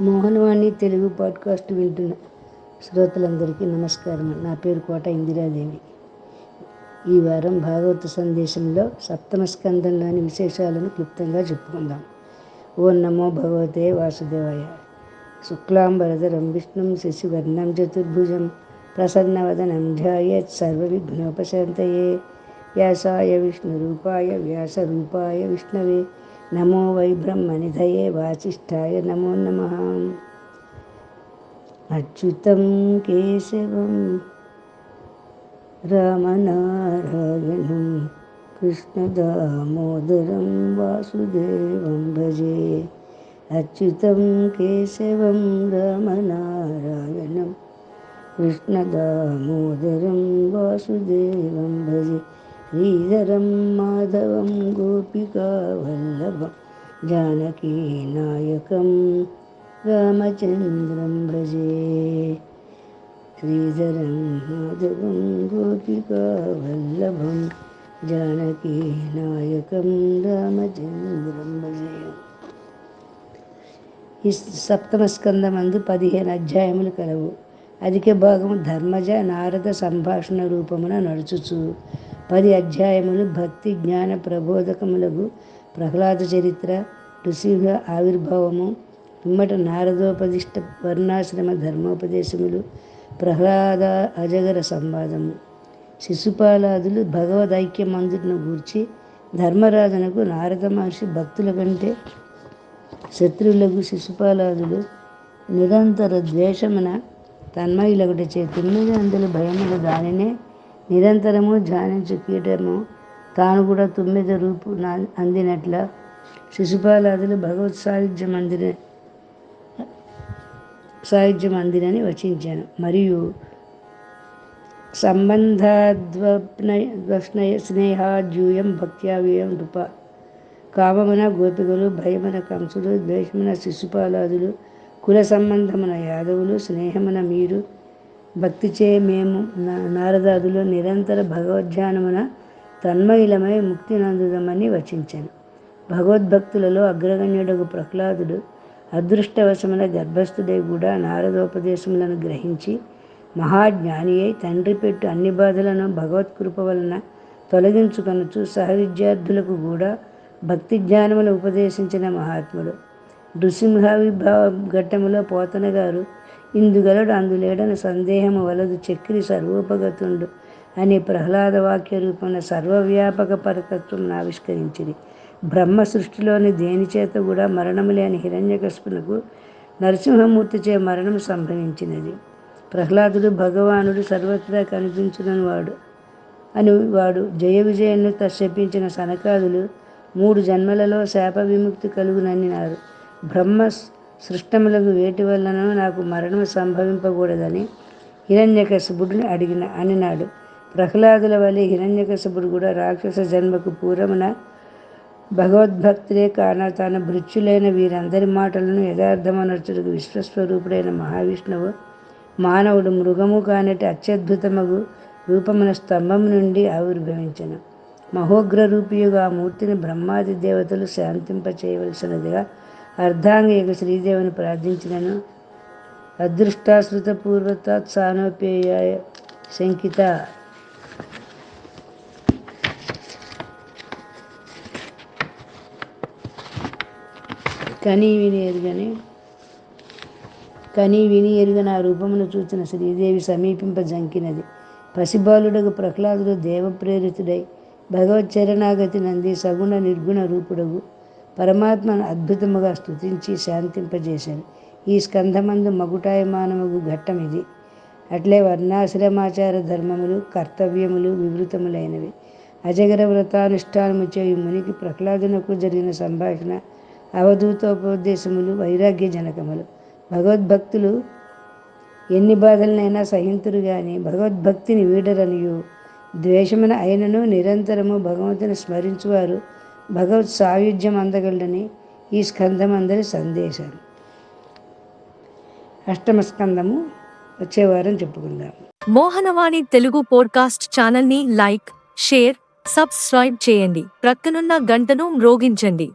Mohanavani Telugu podcast వింటున్న శ్రోతలందరికీ నమస్కారం నా పేరు కోట ఇందిరాదేవి. ఈ వారం భాగవత సందేశంలో సప్తమ స్కందంలోని విశేషాలను క్లుప్తంగా చెప్పుకుందాం. ఓ నమో భగవతే వాసుదేవాయ. శుక్లాంబరధరం విష్ణుం శశివర్ణం చతుర్భుజం ప్రసన్నవదనం ధ్యాయేత్ సర్వవిఘ్నోపశాంతయే. వ్యాసాయ విష్ణురూపాయ వ్యాసరూపాయ విష్ణవే. नमो वै ब्रह्मनिधये वाचिष्ठाय नमो नमः। अच्युतं केशवं रामनारायणं कृष्णदामोदरं वासुदेवं भजे। अच्युतं केशवं रामनारायणं कृष्णदामोदरं वासुदेवं भजे। శ్రీధరం మాధవం గోపికావల్లభం జానకీ నాయకం రామచంద్రం భజే శ్రీధరం మాధవం గోపికావల్లభం జానకీ నాయకం రామచంద్రం భజే ఈ సప్తమస్కందమందు పదిహేను అధ్యాయములు కలవు. అధిక భాగము ధర్మజ నారద సంభాషణ రూపమున నడుచుచు. పది అధ్యాయములు భక్తి జ్ఞాన ప్రబోధకములకు ప్రహ్లాద చరిత్ర ఋషిహ ఆవిర్భావము ఇమ్మట నారదోపదిష్ట వర్ణాశ్రమ ధర్మోపదేశములు ప్రహ్లాద అజగర సంవాదము. శిశుపాలాదులు భగవదైక్యమందును గూర్చి ధర్మరాజునకు నారద మహర్షి భక్తుల కంటే శత్రువులకు శిశుపాలాదులు నిరంతర ద్వేషమున తన్మయులొకటి చే తొమ్మిది వందల భయముల దానినే నిరంతరము ధ్యానించు కీటము తాను కూడా తొమ్మిది రూపు నా- అందినట్ల. శిశుపాలాదులు భగవత్ సాహిత్యం అందిన సాహిత్యం అందినని వచించాను. మరియు సంబంధాద్వప్నయ స్నేహాద్యూయం భక్త్యావ్యూయం నృప కామమున గోపికలు భయమున కంసులు ద్వేషమున శిశుపాలాదులు కుల సంబంధమున యాదవులు స్నేహమున మీరు భక్తిచే మేము నారదాదులు నిరంతర భగవద్ధ్యానమున తన్మయిలమై ముక్తి నందుదమని వచించాను. భగవద్భక్తులలో అగ్రగణ్యుడకు ప్రహ్లాదుడు అదృష్టవశమున గర్భస్థుడై కూడా నారదోపదేశములను గ్రహించి మహాజ్ఞాని అయి తండ్రి పెట్టు అన్ని బాధలను భగవత్కృప వలన తొలగించుకొనచ్చు సహ విద్యార్థులకు కూడా భక్తి జ్ఞానములు ఉపదేశించిన మహాత్ముడు నృసింహావిభావ ఘట్టములో పోతన గారు ఇందుగలడు అందులేడని సందేహము వలదు చక్రి సర్వోపగతుండు అని ప్రహ్లాద వాక్య రూపంలో సర్వవ్యాపక పరతత్వం ఆవిష్కరించింది బ్రహ్మ సృష్టిలోని దేని చేత కూడా మరణము లేని హిరణ్యకశిపునకు నరసింహమూర్తి చే మరణం సంభవించినది. ప్రహ్లాదుడు భగవానుడు సర్వత్రా కనిపించునని వాడు అని వాడు జయ విజయను తశపించిన సనకాదులు మూడు జన్మలలో శాప విముక్తి కలుగునన్నారు. బ్రహ్మ సృష్టములకు వేటి వలన నాకు మరణం సంభవింపకూడదని హిరణ్యకశపుడిని అడిగిన అనినాడు. ప్రహ్లాదుల వలె హిరణ్యకశపుడు కూడా రాక్షస జన్మకు పూర్వమున భగవద్భక్తులే కాన తన భృత్యులైన వీరందరి మాటలను యథార్థమనర్చుడుకు విశ్వస్వరూపుడైన మహావిష్ణువు మానవుడు మృగము కానటి అత్యద్భుతమగు రూపమున స్తంభం నుండి ఆవిర్భవించను. మహోగ్ర రూపియుగా ఆ మూర్తిని బ్రహ్మాది దేవతలు శాంతింప చేయవలసినదిగా అర్ధాంగిక శ్రీదేవిని ప్రార్థించినను. అదృష్టాశ్రుత సానోపేయ సానోపేయాయ శంకిత. కనీ విని ఎరుగని కనీ విని ఎరుగని ఆ రూపమును చూచిన శ్రీదేవి సమీపింప జంకినది పసిబాలుడగు ప్రహ్లాదుడు దేవప్రేరితుడై భగవత్ చరణాగతి నంది సగుణ నిర్గుణ రూపుడగు పరమాత్మను అద్భుతముగా స్తుతించి శాంతింపజేశాను ఈ స్కంధమందు మగుటాయమానముగు ఘట్టం ఇది. అట్లే వర్ణాశ్రమాచార ధర్మములు కర్తవ్యములు వివృతములైనవి. అజగర వ్రతానుష్ఠానము చేయు మునికి ప్రహ్లాదునకు జరిగిన సంభాషణ అవధూతోపదేశములు వైరాగ్య జనకములు భగవద్భక్తులు ఎన్ని బాధలనైనా సహింతురు గాని భగవద్భక్తిని వీడరనియు. ద్వేషమున అయినను నిరంతరము భగవంతుని స్మరించువారు. భగవత్ సాయుధ్యం అందగలడని ఈ స్కందమందరి సందేశం. అష్టమ స్కందము వచ్చే వారం చెప్పుకుందాం. మోహనవాణి తెలుగు పోడ్కాస్ట్ ఛానల్ని లైక్ షేర్ సబ్స్క్రైబ్ చేయండి. ప్రక్కనున్న గంటను మ్రోగించండి.